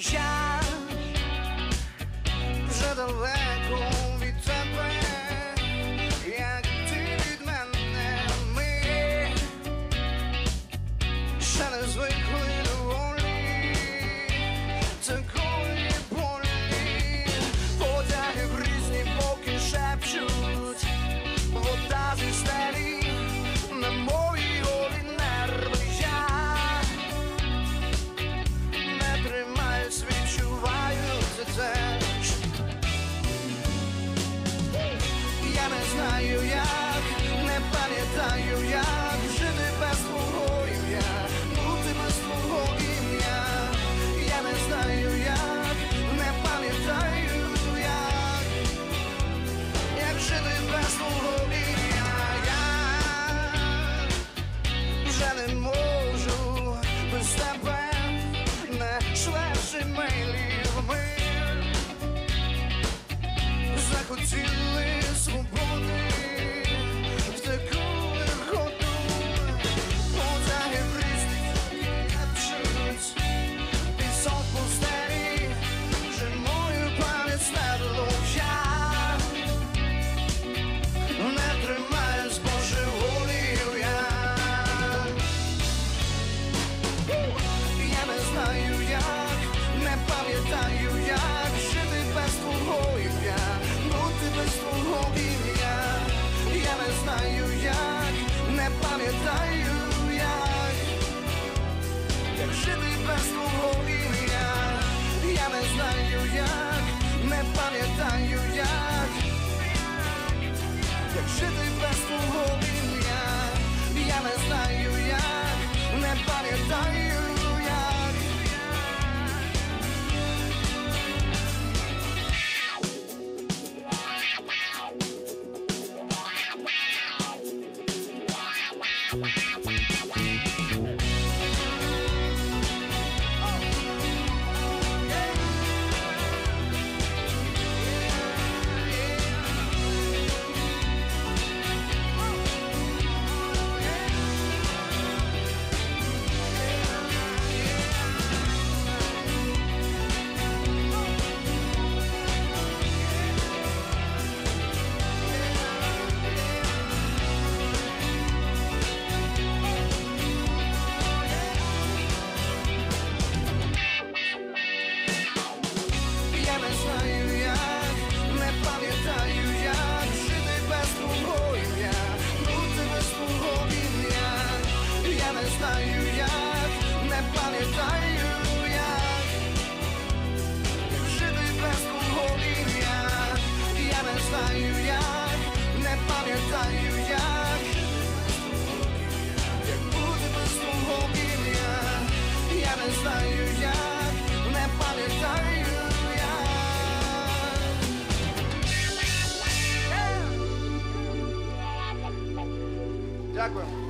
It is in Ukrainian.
żal, że to не знаю як, не пам'ятаю як. без твого ім'я, я не знаю, як, не пам'ятаю як, як жити без твого ім'я, я не знаю, як, не пам'ятаю. Дякуємо.